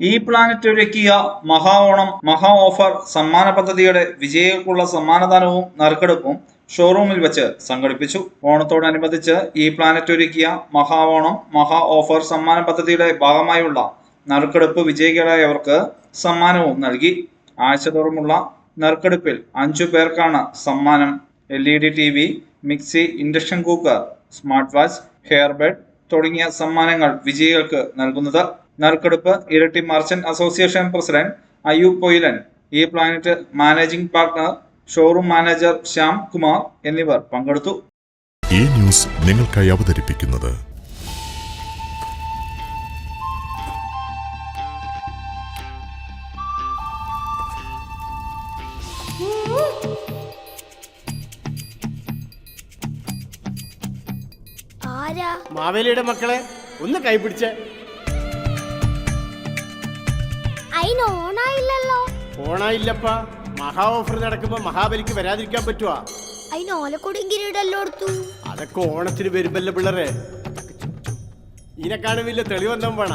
ഈ പ്ലാനറ്റ് ഒരുക്കിയ മഹാ ഓണം മഹാ ഓഫർ സമ്മാന പദ്ധതിയുടെ വിജയികൾക്കുള്ള സമ്മാനദാനവും നറുക്കെടുപ്പും ഷോറൂമിൽ വെച്ച് സംഘടിപ്പിച്ചു. ഓണത്തോടനുബന്ധിച്ച് ഈ പ്ലാനറ്റ് ഒരുക്കിയ മഹാ ഓണം മഹാ ഓഫർ സമ്മാന പദ്ധതിയുടെ ഭാഗമായുള്ള നറുക്കെടുപ്പ് വിജയികളായവർക്ക് സമ്മാനവും നൽകി. ആഴ്ചതോറുമുള്ള നറുക്കെടുപ്പിൽ അഞ്ചു പേർക്കാണ് സമ്മാനം. L E D T V mixie induction cooker smart watch earbud തുടങ്ങിയ സമ്മാനങ്ങൾ വിജയികൾക്ക് നൽകുന്നത്. നറുക്കെടുപ്പ് Iritty merchant association president Ayyub Poyilan E planet managing partner showroom manager Shyam Kumar എന്നിവർ പങ്കെടുത്തു. ഈ ന്യൂസ് നിങ്ങൾക്കായി അവതരിപ്പിക്കുന്നത് ആരാ? മാവേലിയുടെ മക്കളെ ഒന്ന് കൈപിടിച്ച് അയിന് ഓണായില്ലല്ലോ. ഓണായില്ലപ്പാ. മഹാ ഓഫർ നടക്കുമ്പോ മഹാബലിക്ക് വരാതിരിക്കാൻ പറ്റുവാ. അയിന് ഓലക്കൊടിയും കിരീടല്ലോ എടുത്തു അതൊക്കെ ഓണത്തിന് വരുമ്പല്ലേ പിള്ളേരെ. ഇതിനെക്കാളും വലിയ തെളിവന്തം വേണ.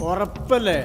ഉറപ്പല്ലേ?